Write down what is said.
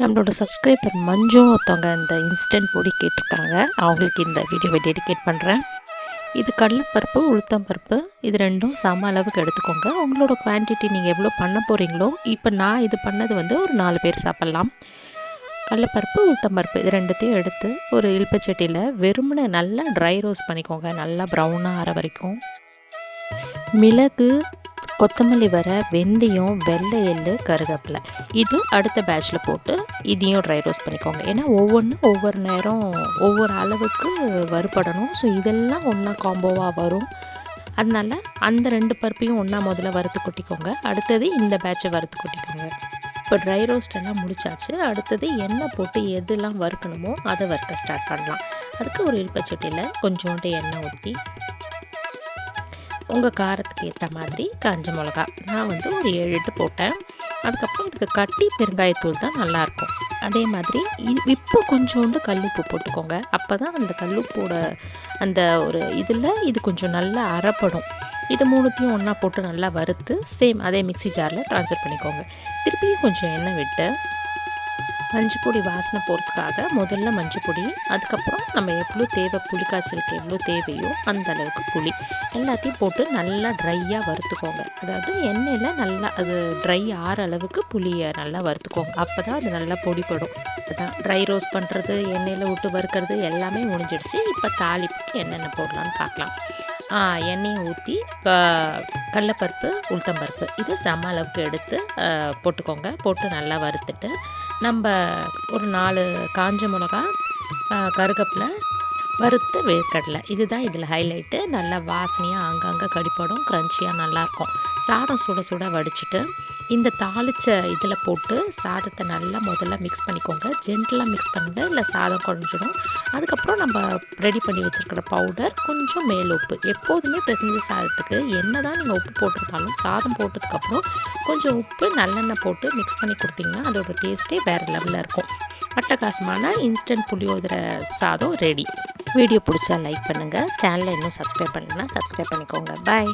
நம்மளோட சப்ஸ்கிரைபர் மஞ்சுன்னு ஒருத்தவங்க இந்த இன்ஸ்டன்ட் பொடி கேட்டிருக்காங்க. அவங்களுக்கு இந்த வீடியோவை டெடிகேட் பண்ணுறேன் இது கடலைப்பருப்பு உளுத்தம்பருப்பு இது ரெண்டும் சம அளவுக்கு எடுத்துக்கோங்க. உங்களோட குவான்டிட்டி நீங்கள் எவ்வளோ பண்ண போகிறீங்களோ இப்போ நான் இது பண்ணது வந்து ஒரு நாலு பேர் சாப்பிட்லாம். கடலைப்பருப்பு உளுத்தம்பருப்பு இது ரெண்டுத்தையும் எடுத்து ஒரு இழுப்பச்சட்டியில் வெறுமனை நல்லா ட்ரை ரோஸ்ட் பண்ணிக்கோங்க. நல்லா ப்ரௌனாக ஆற வரைக்கும். மிளகு கொத்தமல்லி வர வெந்தயம் வெள்ளை எள்ளு கருவேப்பிலை. இது அடுத்த பேட்ச்சில் போட்டு இதையும் ட்ரை ரோஸ்ட் பண்ணிக்கோங்க. ஏன்னா ஒவ்வொன்றும் ஒவ்வொரு நேரம் ஒவ்வொரு அளவுக்கு வறுபடணும். ஸோ இதெல்லாம் ஒன்றா காம்போவாக வரும். அதனால அந்த ரெண்டு பருப்பையும் ஒன்றா முதல்ல வறுத்து கொட்டிக்கோங்க. அடுத்தது இந்த பேட்சை வறுத்து கொட்டிக்கோங்க. இப்போ ட்ரை ரோஸ்ட் எல்லாம் முடிச்சாச்சு. அடுத்தது எண்ணெய் போட்டு எதெல்லாம் வறுக்கணுமோ அதை வறுக்க ஸ்டார்ட் பண்ணலாம். அதுக்கு ஒரு இருப்பச்சட்டியில் கொஞ்சோண்டு எண்ணெய் ஊற்றி உங்கள் காரத்துக்கு ஏற்ற மாதிரி காஞ்ச மிளகா. நான் வந்து ஒரு ஏழு எட்டு போட்டேன். அதுக்கப்புறம் இதுக்கு கட்டி பெருங்காயத்தூள் தான் நல்லாயிருக்கும் அதே மாதிரி இ- இப்போ கொஞ்சோண்டு கல்லுப்பு போட்டுக்கோங்க. அப்போ தான் அந்த கல்லுப்போட அந்த ஒரு இதில் இது கொஞ்சம் நல்லா அரைப்படும். இது மூணுத்தையும் ஒன்றா போட்டு நல்லா வறுத்து சேம் அதே மிக்ஸி ஜாரில் ட்ரான்ஸ்ஃபர் பண்ணிக்கோங்க. திருப்பியும் கொஞ்சம் எண்ணெய் விட்டு மஞ்சள் பொடி வாசனை போகிறதுக்காக முதல்ல மஞ்சள் பொடி அதுக்கப்புறம் நம்ம எவ்வளோ தேவை புளி காய்ச்சலுக்கு எவ்வளோ தேவையோ அந்த அளவுக்கு புளி. எல்லாத்தையும் போட்டு நல்லா ட்ரையாக வறுத்துக்கோங்க. அதாவது எண்ணெயில் நல்லா அது ட்ரை ஆற அளவுக்கு புளியை நல்லா வறுத்துக்கோங்க. அப்போ தான் அது நல்லா பொடிப்படும் அதான் ட்ரை ரோஸ்ட் பண்ணுறது எண்ணெயில் விட்டு வறுக்கிறது எல்லாமே முடிஞ்சிடுச்சு. இப்போ தாளிப்புக்கு என்னென்ன போடலான்னு பார்க்கலாம். எண்ணெயை ஊற்றி கடலப்பருப்பு உளுத்தம்பருப்பு இது சம அளவுக்கு எடுத்து போட்டுக்கோங்க. போட்டு நல்லா வறுத்துட்டு நம்ம ஒரு நாலு காஞ்ச மிளகா கருகப்பில் வறுத்த வேர்க்கடலை. இதுதான் இதில் ஹைலைட்டு நல்லா வாசனையாக அங்கங்கே கடிப்படும் க்ரன்ச்சியாக நல்லாயிருக்கும் சாதம் சுட சுட வடிச்சிட்டு இந்த தாளிச்ச இதில் போட்டு சாதத்தை நல்லா முதல்ல மிக்ஸ் பண்ணிக்கோங்க. ஜென்டலாக மிக்ஸ் பண்ணுங்கள் இல்லை சாதம் குழஞ்சிடும் அதுக்கப்புறம் நம்ம ரெடி பண்ணி வச்சுருக்கிற பவுடர் கொஞ்சம் மேல் உப்பு. எப்போதுமே பிசைஞ்ச சாதத்துக்கு என்ன தான் நீங்கள் உப்பு போட்டிருந்தாலும் சாதம் போட்டதுக்கப்புறம் கொஞ்சம் உப்பு நல்லெண்ணெய் போட்டு மிக்ஸ் பண்ணி கொடுத்தீங்கன்னா அதோட டேஸ்ட்டே வேறு லெவலில் இருக்கும். அட்டகாசமான இன்ஸ்டன்ட் புளியோதரை சாதம் ரெடி வீடியோ பிடிச்சா லைக் பண்ணுங்கள் சேனலை இன்னும் சப்ஸ்கிரைப் பண்ணலன்னா சப்ஸ்கிரைப் பண்ணிக்கோங்க. பாய்